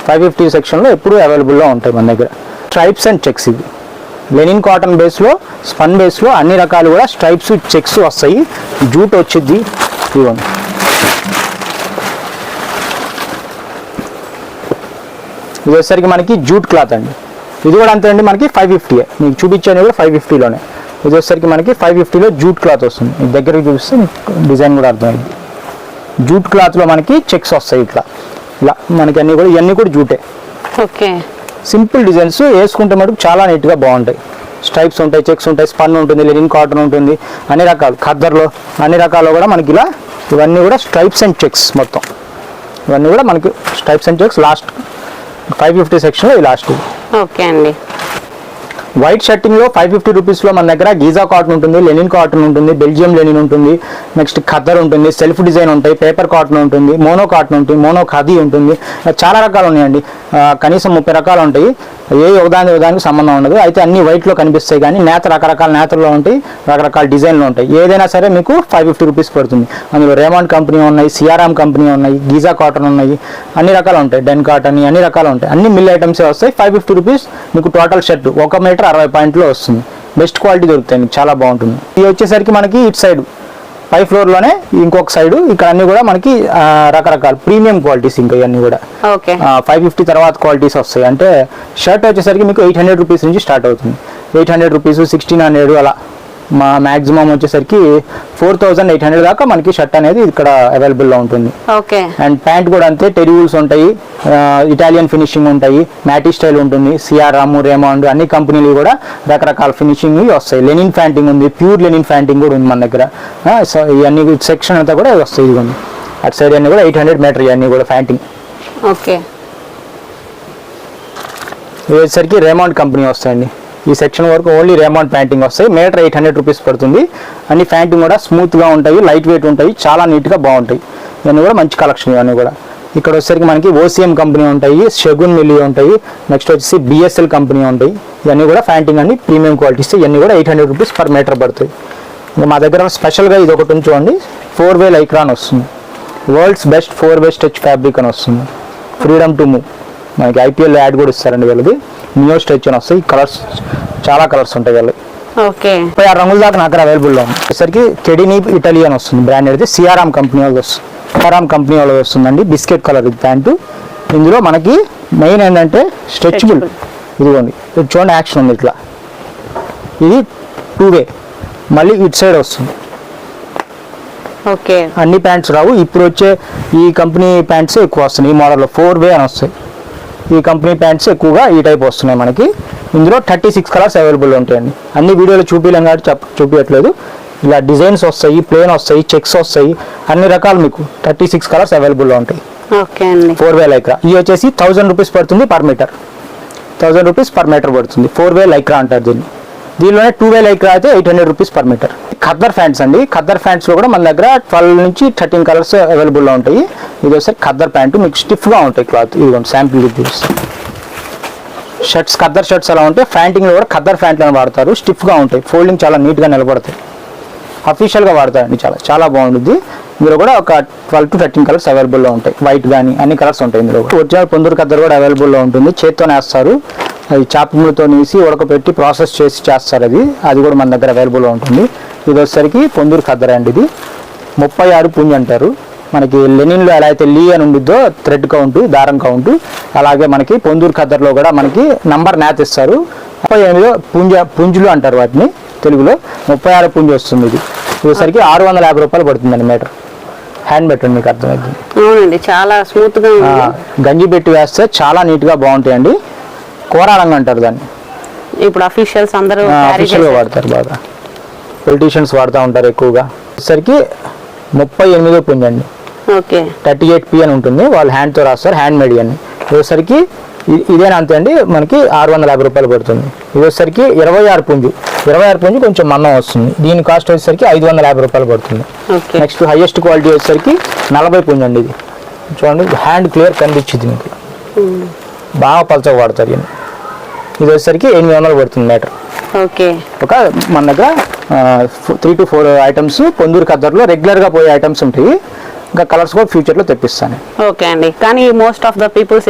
ఫైవ్ ఫిఫ్టీ సెక్షన్లో ఎప్పుడు అవైలబుల్లో ఉంటాయి మన దగ్గర. స్ట్రైప్స్ అండ్ చెక్స్ ఇవి. లెనిన్ కాటన్ బేస్లో స్పన్ బేస్లో అన్ని రకాలు కూడా స్ట్రైప్స్ చెక్స్ వస్తాయి. జూట్ వచ్చింది ఇవ్వండి ఇది వచ్చేసరికి మనకి జూట్ క్లాత్ అండి. ఇది కూడా అంతే అండి మనకి ఫైవ్ ఫిఫ్టీ మీకు చూపించాను కూడా ఫైవ్ ఫిఫ్టీలోనే. ఇది వచ్చేసరికి మనకి ఫైవ్ ఫిఫ్టీలో జూట్ క్లాత్ వస్తుంది. మీ దగ్గరికి చూపిస్తే డిజైన్ కూడా అర్థమైంది. జూట్ క్లాత్లో మనకి చెక్స్ వస్తాయి ఇట్లా. ఇలా మనకి అన్ని కూడా ఇవన్నీ కూడా జూటే. ఓకే. సింపుల్ డిజైన్స్ వేసుకుంటే మటుకు చాలా నీట్గా బాగుంటాయి. స్ట్రైప్స్ ఉంటాయి చెక్స్ ఉంటాయి స్పన్ ఉంటుంది లెనిన్ కాటన్ ఉంటుంది అన్ని రకాలు ఖద్దర్లో అన్ని రకాలు కూడా మనకి ఇలా ఇవన్నీ కూడా స్ట్రైప్స్ అండ్ చెక్స్ మొత్తం. ఇవన్నీ కూడా మనకి stripes and checks last five fifty సెక్షన్లో ఈ లాస్ట్ ఓకే అండి. వైట్ షర్టింగ్లో ఫైవ్ ఫిఫ్టీ రూపీస్లో మన దగ్గర గీజా కాటన్ ఉంటుంది లెనిన్ కాటన్ ఉంటుంది బెల్జియం లెనిన్ ఉంటుంది నెక్స్ట్ ఖద్దర్ ఉంటుంది సెల్ఫ్ డిజైన్ ఉంటాయి పేపర్ కాటన్ ఉంటుంది మోనో కాటన్ ఉంటుంది మోనో ఖాదీ ఉంటుంది. చాలా రకాలు ఉన్నాయండి. కనీసం ముప్పై రకాలు ఉంటాయి. ఏ ఒకదాని ఒకదానికి సంబంధం ఉండదు. అయితే అన్ని వైట్లో లో కనిపిస్తాయి కానీ నేత రకరకాల నేతల్లో ఉంటాయి రకరకాల డిజైన్లు ఉంటాయి. ఏదైనా సరే మీకు ఫైవ్ ఫిఫ్టీ రూపీస్ పడుతుంది. అందులో రేమాండ్ కంపెనీ ఉన్నాయి సిఆర్ఎం కంపెనీ ఉన్నాయి గీజా కాటన్ ఉన్నాయి. అన్ని రకాలు ఉంటాయి. డెన్ కాటన్ అన్ని రకాలు ఉంటాయి. అన్ని మిల్ ఐటమ్స్ వస్తాయి. ఫైవ్ ఫిఫ్టీ రూపీస్ మీకు టోటల్ షర్ట్ ఒక మీటర్ అరవై పాయింట్లో వస్తుంది. బెస్ట్ క్వాలిటీ దొరుకుతాయి చాలా బాగుంటుంది. ఇది వచ్చేసరికి మనకి ఇటు సైడ్ పై ఫ్లోర్లోనే ఇంకొక సైడ్ ఇక్కడ అన్ని కూడా మనకి రకరకాల ప్రీమియం క్వాలిటీస్ ఇంకా ఇవన్నీ కూడా. ఫైవ్ ఫిఫ్టీ తర్వాత క్వాలిటీస్ వస్తాయి. అంటే షర్ట్ వచ్చేసరికి మీకు ఎయిట్ హండ్రెడ్ రూపీస్ నుంచి స్టార్ట్ అవుతుంది. Eight hundred rupees sixteen hundred అలా. మా మ్యాక్సిమం వచ్చేసరికి ఫోర్ థౌజండ్ ఎయిట్ హండ్రెడ్ దాకా మనకి షర్ట్ అనేది ఇక్కడ అవైలబుల్లో ఉంటుంది. ఓకే. అండ్ ప్యాంట్ కూడా అంతే టెరివూల్స్ ఉంటాయి ఇటాలియన్ ఫినిషింగ్ ఉంటాయి మ్యాటీ స్టైల్ ఉంటుంది సిఆర్ఆమ్ రేమాండ్ అన్ని కంపెనీలు కూడా రకరకాల ఫినిషింగ్ వస్తాయి. లెనిన్ ఫ్యాంటింగ్ ఉంది ప్యూర్ లెనిన్ ఫ్యాంటింగ్ కూడా ఉంది మన దగ్గర. సో ఇవన్నీ సెక్షన్ అంతా కూడా వస్తాయి ఇదిగోండి. అటు సైడ్ అన్ని కూడా ఎయిట్ హండ్రెడ్ మీటర్ ఇవన్నీ కూడా ఫ్యాంటింగ్ ఓకే. వచ్చేసరికి రేమాండ్ కంపెనీ వస్తాయండి. ఈ సెక్షన్ వరకు ఓన్లీ రేమాండ్ ప్యాంటింగ్ వస్తాయి. మీటర్ ఎయిట్ హండ్రెడ్ రూపీస్ పడుతుంది. అన్ని ప్యాంటింగ్ కూడా స్మూత్గా ఉంటాయి లైట్ వెయిట్ ఉంటాయి చాలా నీట్గా బాగుంటాయి. ఇవన్నీ కూడా మంచి కలెక్షన్ ఇవన్నీ కూడా. ఇక్కడ వచ్చేసరికి మనకి ఓసిఎం కంపెనీ ఉంటాయి షగున్ మిల్లీ ఉంటాయి నెక్స్ట్ వచ్చేసి బిఎస్ఎల్ కంపెనీ ఉంటాయి. ఇవన్నీ కూడా ప్యాంటింగ్ అన్ని ప్రీమియం క్వాలిటీస్ ఇవన్నీ కూడా eight hundred rupees per metre పడుతాయి. ఇంకా మా దగ్గర స్పెషల్గా ఇది ఒకటి ఉంచుకోండి ఫోర్ వే లైక్రాన్ వస్తుంది. World's best four way stretch fabric అని వస్తుంది. ఫ్రీడమ్ టు మూవ్ మనకి ఐపీఎల్ యాడ్ కూడా ఇస్తారండి వీళ్ళది. నియో స్టెచ్ అని వస్తాయి. కలర్స్ చాలా కలర్స్ ఉంటాయి వీళ్ళకి ఓకే. ఆరు రంగుల దాకా నా దగ్గర అవైలబుల్లో వచ్చేసరికి కెడినీ ఇటలీ అని వస్తుంది. బ్రాండ్ అయితే సిఆర్ఆమ్ కంపెనీ వాళ్ళది వస్తుంది. సిఆర్ఆమ్ కంపెనీ వాళ్ళది వస్తుందండి. బిస్కెట్ కలర్ ఇది ప్యాంటు. ఇందులో మనకి మెయిన్ ఏంటంటే స్ట్రెచబుల్ ఇదిగోండి. ఇది చూడండి యాక్షన్ ఉంది ఇట్లా. ఇది టూ వే మళ్ళీ ఇటు సైడ్ వస్తుంది. ఓకే. అన్ని ప్యాంట్స్ రావు. ఇప్పుడు వచ్చే ఈ కంపెనీ ప్యాంట్స్ ఎక్కువ వస్తున్నాయి. ఈ మోడల్లో ఫోర్ వే అని వస్తాయి. ఈ కంపెనీ ప్యాంట్స్ ఎక్కువగా ఈ టైప్ వస్తున్నాయి మనకి. ఇందులో థర్టీ సిక్స్ కలర్స్ అవైలబుల్ ఉంటాయండి. అన్ని వీడియోలు చూపించలేం కాబట్టి చెప్ చూపించట్లేదు ఇలా డిజైన్స్ వస్తాయి ప్లేన్ వస్తాయి చెక్స్ వస్తాయి అన్ని రకాలు మీకు థర్టీ సిక్స్ కలర్స్ అవైలబుల్లో ఉంటాయి. ఓకే అండి. ఫోర్ వే లైక్రా ఇవి వచ్చేసి థౌజండ్ రూపీస్ పడుతుంది per metre thousand rupees per metre పడుతుంది. ఫోర్ వే లైక్రా అంటారు దీన్ని. దీనిలోనే టూ వే లైక్ అయితే eight hundred rupees per metre khaddar pants అండి. ఖద్దర్ ఫ్యాంట్స్లో కూడా మన దగ్గర ట్వెల్వ్ నుంచి థర్టీన్ కలర్స్ అవైలబుల్లో ఉంటాయి. ఇది వస్తే ఖద్దర్ ప్యాంటు మీకు స్టిఫ్గా ఉంటాయి క్లాత్ ఇదిగోండి శాంపుల్ షర్ట్స్ ఖద్దర్ షర్ట్స్ అలా ఉంటాయి ఫ్యాంటింగ్లో కూడా ఖద్దర్ ఫ్యాంట్లను వాడతారు. స్టిఫ్గా ఉంటాయి. ఫోల్డింగ్ చాలా నీట్గా నిలబడతాయి. అఫీషియల్గా వాడతారండి చాలా. చాలా బాగుంటుంది ఇందులో కూడా ఒక ట్వెల్వ్ టు థర్టీన్ కలర్స్ అవైలబుల్లో ఉంటాయి. వైట్ కానీ అన్ని కలర్స్ ఉంటాయి ఇందులో ఒరిజినల్ పొందూరు కద్దరు కూడా అవైలబుల్లో ఉంటుంది. చేత్తో నేస్తారు అది చాపములతో నేసి ఉడకపెట్టి ప్రాసెస్ చేసి చేస్తారు అది. అది కూడా మన దగ్గర అవైలబుల్లో ఉంటుంది. ఇది వచ్చేసరికి పొందూరు కద్దర అండి ఇది. ముప్పై ఆరు పుంజ్ అంటారు. మనకి లెనిన్లో ఎలా అయితే లీ అని ఉండిద్దో థ్రెడ్ కౌంట్ దారం కౌంట్ అలాగే మనకి పొందూరు ఖద్దర్లో కూడా మనకి నంబర్ న్యాత్ ఇస్తారు. ముప్పై ఎనిమిదిలో పుంజ పుంజులు అంటారు వాటిని తెలుగులో. ముప్పై ఆరు పుంజు వస్తుంది ఇది. వచ్చేసరికి ఆరు వందల యాభై రూపాయలు పడుతుందండి మీటర్. హ్యాండ్ పెట్టండి మీకు అర్థమవుతుంది అవునండి చాలా స్మూత్గా ఆ, ఉంది గంజి పెట్టి వేస్తే చాలా నీట్గా బాగుంటాయండి. కోరాలంగా అంటారు దాన్ని. ఇప్పుడు అఫీషియల్స్ అందరూ అఫీషియల్గా వాడతారు బాగా. పొలిటీషియన్స్ వాడుతూ ఉంటారు ఎక్కువగా. వచ్చేసరికి ముప్పై ఎనిమిదో పుంజు అండి ఓకే. థర్టీ ఎయిట్ పి అని ఉంటుంది. వాళ్ళు హ్యాండ్తో రాస్తారు. హ్యాండ్ మేడ్ అని ఇది వచ్చేసరికి ఇ- ఇదేనా అంతే అండి మనకి ఆరు వందల యాభై రూపాయలు పడుతుంది. ఇది వచ్చేసరికి ఇరవై ఆరు పుంజు. ఇరవై ఆరు పుంజు కొంచెం మందం వస్తుంది. దీని కాస్ట్ వచ్చేసరికి ఐదు వందల యాభై రూపాయలు పడుతుంది. నెక్స్ట్ హైయెస్ట్ క్వాలిటీ వచ్చేసరికి నలభై పుంజు అండి ఇది. చూడండి హ్యాండ్ క్లియర్ కనిపించింది మీకు. బాగా పలచగా వాడతారు ఈయన. ఇది వచ్చేసరికి ఎనిమిది వందలు పడుతుంది మీటర్. ఓకే. ఒక మన దగ్గర three to four items Ponduru ఖద్దర్లో రెగ్యులర్గా పోయే ఐటమ్స్ ఉంటాయి. ఇంకా కలర్స్ కూడా ఫ్యూచర్లో తెప్పిస్తాను. ఓకే అండి. కానీ most of the peoples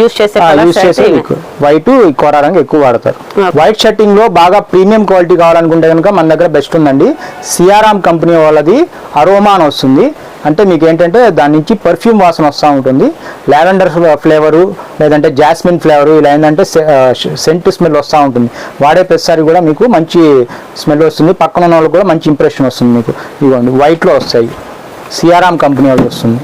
use చేసే యూస్ చేసే వైట్ కోరా రంగు ఎక్కువ వాడతారు. వైట్ షర్టింగ్లో బాగా ప్రీమియం క్వాలిటీ కావాలనుకుంటే కనుక మన దగ్గర బెస్ట్ ఉందండి. సిఆర్ఆమ్ కంపెనీ వాళ్ళది అరోమా అని వస్తుంది. అంటే మీకు ఏంటంటే దాని నుంచి పర్ఫ్యూమ్ వాసన వస్తూ ఉంటుంది. లావెండర్ ఫ్లేవరు లేదంటే జాస్మిన్ ఫ్లేవరు ఇలా ఏంటంటే సెంట్ స్మెల్ వస్తూ ఉంటుంది. వాడే ప్రతిసారి కూడా మీకు మంచి స్మెల్ వస్తుంది. పక్కన ఉన్న వాళ్ళకి కూడా మంచి ఇంప్రెషన్ వస్తుంది మీకు. ఇదిగోండి వైట్లో వస్తాయి. సిఆర్ఆమ్ కంపెనీ వాళ్ళు వస్తుంది.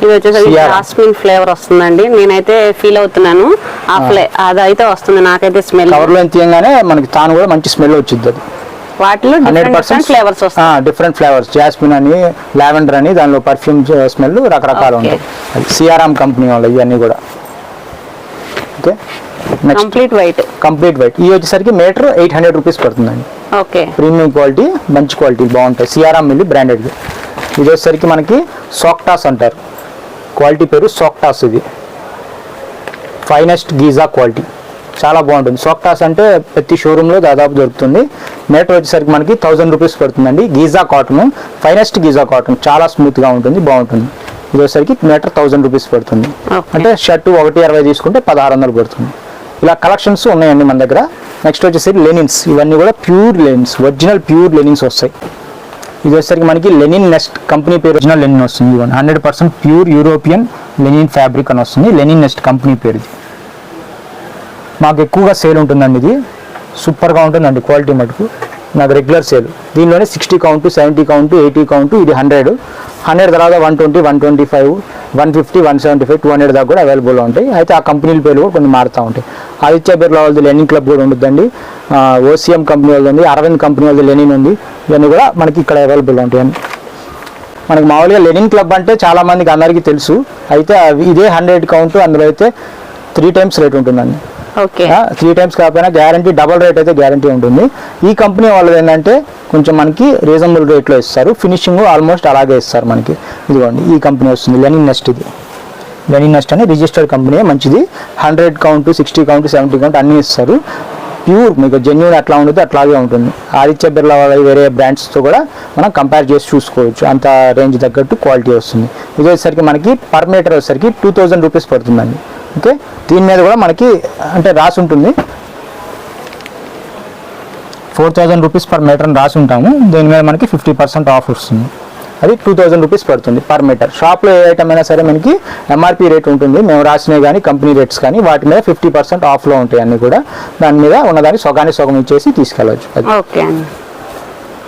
ఇది వచ్చేసరికి. జాస్మిన్ ఫ్లేవర్ వస్తుందండి. నేనైతే ఫీల్ అవుతున్నాను. ఆ ఫ్లే అదైతే వస్తుంది. నాకైతే స్మెల్ కవర్లో తీయంగానే మనకి తాను కూడా మంచి స్మెల్ వచ్చింది అది. వాటిలో హండ్రెడ్ డిఫరెంట్ పర్సెంట్ ఫ్లేవర్స్ వస్తాయి. డిఫరెంట్ ఫ్లేవర్స్ జాస్మిన్ అని లావెండర్ అని దానిలో పర్ఫ్యూమ్ స్మెల్ రకరకాలు. ఉంటాయి. సిఆర్ఆమ్ కంపెనీ వాళ్ళు ఇవన్నీ కూడా. Okay complete white complete white ఈ వచ్చేసరికి మీటర్ ఎయిట్ హండ్రెడ్ రూపీస్ పడుతుందండి. ఓకే. ప్రీమియం క్వాలిటీ మంచి క్వాలిటీ బాగుంటాయి. సిఆర్ఆమ్ మిల్లి బ్రాండెడ్ ఇది వచ్చేసరికి మనకి సోక్టాస్ అంటారు. క్వాలిటీ పేరు సోక్టాస్ ఇది. ఫైనెస్ట్ గీజా క్వాలిటీ చాలా బాగుంటుంది. సోక్టాస్ అంటే ప్రతి షోరూంలో దాదాపు దొరుకుతుంది. మీటర్ వచ్చేసరికి మనకి థౌజండ్ రూపీస్ పడుతుందండి. Giza cotton finest Giza cotton చాలా స్మూత్గా ఉంటుంది బాగుంటుంది. ఇది వచ్చేసరికి మీటర్ థౌజండ్ రూపీస్ పడుతుంది. అంటే షర్ట్ ఒకటి అరవై తీసుకుంటే పదహారు వందలు పడుతుంది. ఇలా కలెక్షన్స్ ఉన్నాయండి మన దగ్గర. నెక్స్ట్ వచ్చేసి లెనిన్స్ ఇవన్నీ కూడా pure linens original pure linens వస్తాయి. ఇది వచ్చేసరికి మనకి లెనిన్ నెస్ట్ కంపెనీ పేరు. ఒరిజినల్ లెనిన్ వస్తుంది ఇవన్నీ hundred percent pure European linen fabric అని వస్తుంది. లెనిన్ నెస్ట్ కంపెనీ పేరు ఇది మాకు ఎక్కువగా సేల్ ఉంటుందండి ఇది. సూపర్గా ఉంటుందండి క్వాలిటీ మటుకు. నాకు రెగ్యులర్ సేల్ దీనిలోనే sixty count seventy count eighty count ఇది హండ్రెడ్ హండ్రెడ్ తర్వాత one twenty one twenty five one fifty one seventy five two hundred దాకా కూడా అవైలబుల్ ఉంటాయి. అయితే ఆ కంపెనీల పేర్లు కూడా కొన్ని మారుతూ ఉంటాయి. ఆదిత్య బిర్లా వాళ్ళది లెనిన్ క్లబ్ కూడా ఉంటుందండి. ఓసీఎం కంపెనీ వాళ్ళది ఉంది అరవింద్ కంపెనీ వాళ్ళది లెనిన్ ఉంది. ఇవన్నీ కూడా మనకి ఇక్కడ అవైలబుల్ ఉంటాయండి మనకి మామూలుగా లెనిన్ క్లబ్ అంటే చాలా మందికి అందరికీ తెలుసు. అయితే ఇదే హండ్రెడ్ కౌంట్ అందులో అయితే త్రీ టైమ్స్ రేట్ ఉంటుందండి. త్రీ టైమ్స్ కాకపోయినా గ్యారంటీ డబల్ రేట్ అయితే గ్యారంటీ ఉంటుంది. ఈ కంపెనీ వాళ్ళది ఏంటంటే కొంచెం మనకి రీజనబుల్ రేట్లో ఇస్తారు. ఫినిషింగ్ ఆల్మోస్ట్ అలాగే ఇస్తారు మనకి. ఇదిగోండి ఈ కంపెనీ వస్తుంది. లెనిన్ నెస్ట్ ఇది. లెనిన్ నెస్ట్ అని రిజిస్టర్డ్ కంపెనీ మంచిది. Hundred count sixty count seventy count అన్నీ ఇస్తారు. ప్యూర్ మీకు జెన్యున్ ఎట్లా ఉంటుంది అట్లాగే ఉంటుంది. ఆదిత్య బిర్లా వాళ్ళ వేరే బ్రాండ్స్తో కూడా మనం కంపేర్ చేసి చూసుకోవచ్చు. అంత రేంజ్ తగ్గట్టు క్వాలిటీ వస్తుంది. ఇది వచ్చేసరికి మనకి పర్ మీటర్ వచ్చేసరికి టూ థౌజండ్ రూపీస్ పడుతుందండి. ఓకే? దీని మీద కూడా మనకి అంటే రాసి ఉంటుంది. Four thousand rupees per metre అని రాసి ఉంటాము. దీని మీద మనకి ఫిఫ్టీ పర్సెంట్ ఆఫ్ వస్తుంది. అది టూ థౌజండ్ రూపీస్ పడుతుంది పర్ మీటర్. షాప్లో ఏ ఐటమ్ అయినా సరే మనకి ఎంఆర్పి రేట్ ఉంటుంది. మేము రాసినవి కానీ కంపెనీ రేట్స్ కానీ వాటి మీద ఫిఫ్టీ పర్సెంట్ ఆఫ్లో ఉంటాయి అన్నీ కూడా. దాని మీద ఉన్నదాన్ని సగానికి సగం ఇచ్చేసి తీసుకెళ్ళవచ్చు ఓకే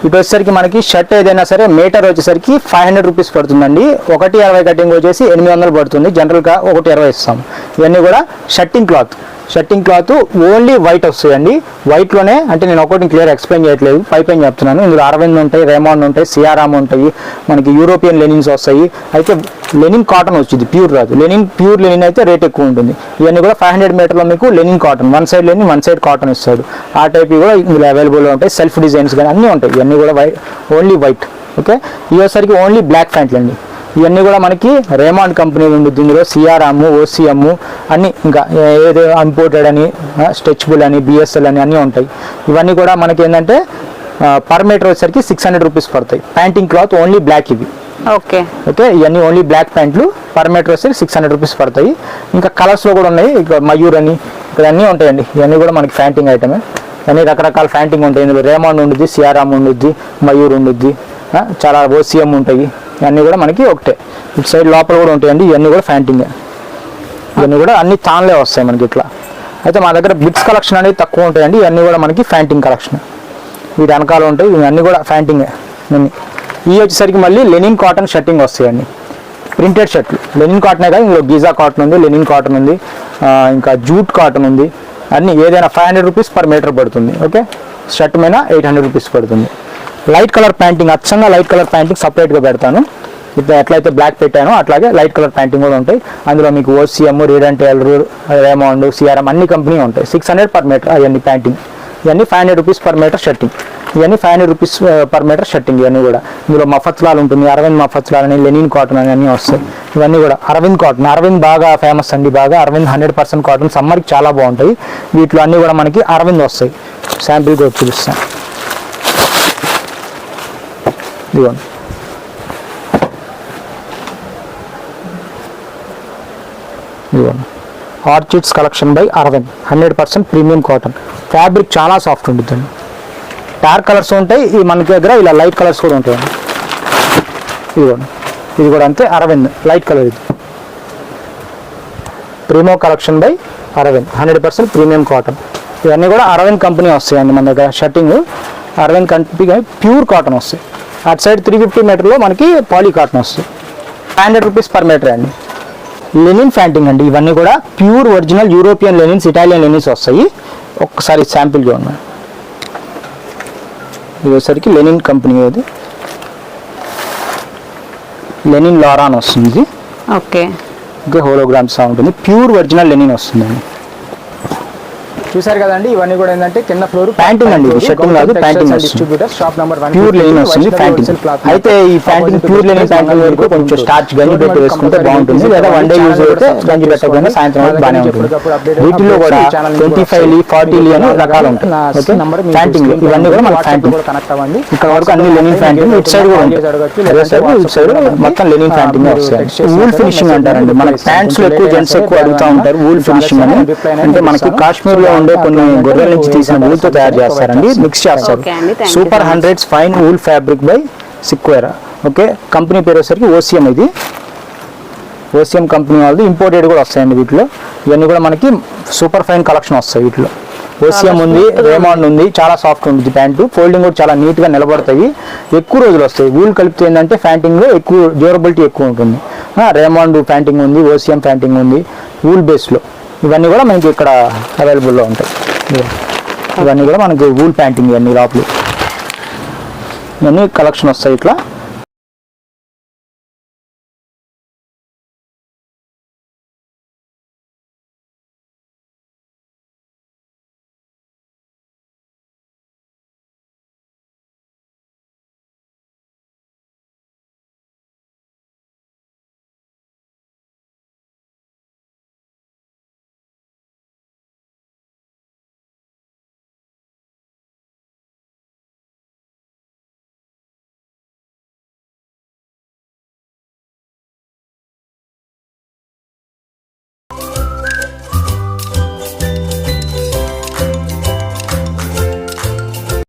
ఇటు వచ్చేసరికి మనకి షర్ట్ ఏదైనా సరే మీటర్ వచ్చేసరికి ఫైవ్ హండ్రెడ్ రూపీస్ పడుతుందండి. ఒకటి అరవై కటింగ్ వచ్చేసి ఎనిమిది వందలు పడుతుంది. జనరల్గా ఒకటి ఇరవై ఇస్తాం. ఇవన్నీ కూడా shirting cloth shirting cloth only white వస్తాయండి. వైట్లోనే అంటే నేను ఒకటి క్లియర్ ఎక్స్ప్లెయిన్ చేయట్లేదు పై పైన చెప్తున్నాను. ఇందులో అరవింద్ ఉంటాయి రేమాండ్ ఉంటాయి సియారామ్ ఉంటాయి మనకి యూరోపియన్ లెనిన్స్ వస్తాయి. అయితే లెనిన్ కాటన్ వచ్చింది ప్యూర్ రాదు లెనిన్ ప్యూర్ లెనిన్ అయితే రేట్ ఎక్కువ ఉంటుంది. ఇవన్నీ కూడా ఫైవ్ హండ్రెడ్ మీటర్లో మీకు linen cotton one side linen one side cotton ఇస్తాడు. ఆ టైప్ కూడా ఇందులో అవైలబుల్లో ఉంటాయి. సెల్ఫ్ డిజైన్స్ కానీ అన్నీ ఉంటాయి. ఇవన్నీ కూడా వైట్ ఓన్లీ వైట్ ఓకే ఇవసరికి ఓన్లీ బ్లాక్ ప్యాంట్లు అండి ఇవన్నీ కూడా మనకి రేమాండ్ కంపెనీ ఉంది ఇందులో సిఆర్ఎమ్ ఓసిఎమ్ అన్ని ఇంకా ఏదో ఇంపోర్టెడ్ అని స్ట్రెచబుల్ అని బిఎస్ఎల్ అని అన్నీ ఉంటాయి. ఇవన్నీ కూడా మనకి ఏంటంటే పర్ మీటర్ వచ్చేసరికి సిక్స్ హండ్రెడ్ రూపీస్ పడతాయి. ప్యాంటింగ్ క్లాత్ ఓన్లీ బ్లాక్ ఇవి. ఓకే. ఓకే? ఇవన్నీ ఓన్లీ బ్లాక్ ప్యాంట్లు పర్ మీటర్ వచ్చేసరికి సిక్స్ హండ్రెడ్ రూపీస్ పడతాయి. ఇంకా కలర్స్లో కూడా ఉన్నాయి. ఇక మయూర్ అని ఇక్కడ అన్నీ ఉంటాయండి. ఇవన్నీ కూడా మనకి ఫ్యాంటింగ్ ఐటమే అన్ని రకరకాల ఫ్యాంటింగ్ ఉంటాయి. ఇందులో రేమాండ్ ఉండుద్ది సియారామ్ ఉండుద్ది మయూర్ ఉండుద్ది చాలా ఓసిఎం ఉంటాయి. ఇవన్నీ కూడా మనకి ఒకటే. ఇటు సైడ్ లోపల కూడా ఉంటాయండి ఇవన్నీ కూడా ఫ్యాంటింగ్ ఇవన్నీ కూడా అన్ని తాన్లే వస్తాయి మనకి ఇట్లా. అయితే మా దగ్గర బిట్స్ కలెక్షన్ అనేది తక్కువ ఉంటాయండి ఇవన్నీ కూడా మనకి ఫ్యాంటింగ్ కలెక్షన్. వీటి వెనకాల ఉంటాయి ఇవన్నీ కూడా ఫ్యాంటింగే ఇవన్నీ. ఇవి వచ్చేసరికి మళ్ళీ లెనిన్ కాటన్ షర్టింగ్ వస్తాయండి. ప్రింటెడ్ షర్ట్లు. లెనిన్ కాటనే కాదు ఇందులో గీజా కాటన్ ఉంది లెనిన్ కాటన్ ఉంది ఇంకా జూట్ కాటన్ ఉంది. అన్నీ ఏదైనా five hundred rupees per metre పడుతుంది ఓకే? షర్ట్ మీద ఎయిట్ హండ్రెడ్ రూపీస్ పడుతుంది. లైట్ కలర్ ప్యాంటింగ్ అచ్చంగా లైట్ కలర్ ప్యాంటింగ్ సపరేట్గా పెడతాను. ఇప్పుడు ఎట్లయితే బ్లాక్ పెట్టానో అట్లాగే లైట్ కలర్ ప్యాంటింగ్ కూడా ఉంటాయి. అందులో మీకు ఓసిఎం రీడెంట్ ఎల్రు రేమౌండ్ సిఆర్ఎం అన్ని కంపెనీ ఉంటాయి. సిక్స్ హండ్రెడ్ పర్ మీటర్ అవన్నీ ప్యాంటింగ్ ఇవన్నీ five hundred rupees per metre shirting ఇవన్నీ five hundred rupees per metre shirting ఇవన్నీ కూడా. ఇందులో మఫత్లాల్ ఉంటుంది. అరవింద్ మఫత్లాల్ అని లెనిన్ కాటన్ అని అన్నీ వస్తాయి. ఇవన్నీ కూడా అరవింద్ కాటన్ అరవింద్ బాగా ఫేమస్ అండి బాగా. అరవింద్ హండ్రెడ్ పర్సెంట్ కాటన్ సమ్మర్కి చాలా బాగుంటాయి. వీటిలో అన్నీ కూడా మనకి అరవింద్ వస్తాయి. శాంపిల్గా చూపిస్తాను. ఇదిగోండి ఇదిగోండి orchids collection by Arvind hundred percent premium cotton fabric చాలా సాఫ్ట్ ఉంటుందండి డార్క్ కలర్స్ ఉంటాయి. ఈ మనకి దగ్గర ఇలా లైట్ కలర్స్ కూడా ఉంటాయండి ఇదిగోండి ఇది కూడా అంతే. అరవింద్ లైట్ కలర్ ఇది. Primo collection by Arvind hundred percent premium cotton ఇవన్నీ కూడా అరవింద్ కంపెనీ వస్తాయండి మన దగ్గర. Shirting Arvind company pure cotton వస్తాయి. అటు సైడ్ త్రీ ఫిఫ్టీ మీటర్లో మనకి పాలీ కాటన్ వస్తాయి five hundred rupees per metre అండి. లెనిన్ ఫ్యాంటింగ్ అండి. ఇవన్నీ కూడా pure original European linens Italian linens వస్తాయి. ఒక్కసారి శాంపిల్ చూడండి. ఇది వచ్చేసరికి లెనిన్ కంపెనీ ఇది లెనిన్ లారాన్ వస్తుంది. ఓకే. ఇంకా హోలోగ్రామ్స్ ఉంటుంది ప్యూర్ ఒరిజినల్ లెనిన్ వస్తుందండి. చూసారు కదండి ఇవన్నీ కూడా ఏంటంటే కింద ఫ్లోర్ ప్యాంటింగ్ అండి షర్టింగ్ కాదు panting distributor shop number pure linen వస్తుంది ప్యాంటింగ్ అయితే ఈ ప్యాంటింగ్ ప్యూర్ లెనిన్ ప్యాంటింగ్ వరకు కొంచెం స్టార్చ్ గంజి పెట్టి వేసుకుంటే బాగుంటుంది. లేదా వన్ డే యూజ్ అయితే గంజి పెట్టకపోయినా సాయంత్రం వరకు బాగానే ఉంటుంది. వీటిలో కూడా twenty five lea forty lea అని రకాలు ఉంటాయి. ఓకే ప్యాంటింగ్ ఇవన్నీ కూడా మన ప్యాంటింగ్ కనెక్ట్ అవ్వండి. ఇక్కడ వరకు అన్ని లెనిన్ ప్యాంటింగ్ ఇటు సైడ్ కూడా సైడ్ ఇటు సైడ్ మొత్తం లెనిన్ ప్యాంటింగ్ వస్తాయి వూల్ ఫినిషింగ్ అంటారండి మన ప్యాంట్స్లో ఎక్కువ జెంట్స్ ఎక్కువ అడుగుతా ఉంటారు వూల్ ఫినిషింగ్ అని అంటే మనకి కాశ్మీర్లో ఉండే కొన్ని గొర్రెల నుంచి తీసిన wool తో తయారు చేస్తారండి. మిక్స్ చేస్తారు. Super. Hundreds fine wool fabric by Sequeira okay company పేరు వచ్చేసరికి ఓసిఎం ఇది. ఓసిఎం కంపెనీ వాళ్ళది. ఇంపోర్టెడ్ కూడా వస్తాయండి వీటిలో. ఇవన్నీ కూడా మనకి సూపర్ ఫైన్ కలెక్షన్ వస్తాయి వీటిలో. ఓసిఎం ఉంది రేమాండ్ ఉంది. చాలా సాఫ్ట్ ఉంటుంది ప్యాంటు. ఫోల్డింగ్ కూడా చాలా నీట్గా నిలబడతాయి. ఎక్కువ రోజులు వస్తాయి. వూల్ కలిపితే ఏంటంటే ప్యాంటింగ్ ఎక్కువ డ్యూరబిలిటీ ఎక్కువ ఉంటుంది. రేమాండ్ ప్యాంటింగ్ ఉంది ఓసిఎం ప్యాంటింగ్ ఉంది వూల్ బేస్లో. ఇవన్నీ కూడా మనకి ఇక్కడ అవైలబుల్లో ఉంటాయి. ఇవన్నీ కూడా మనకి వూల్ ప్యాంటింగ్ ఇవన్నీ లోపల. ఇవన్నీ కలెక్షన్ వస్తాయి ఇట్లా.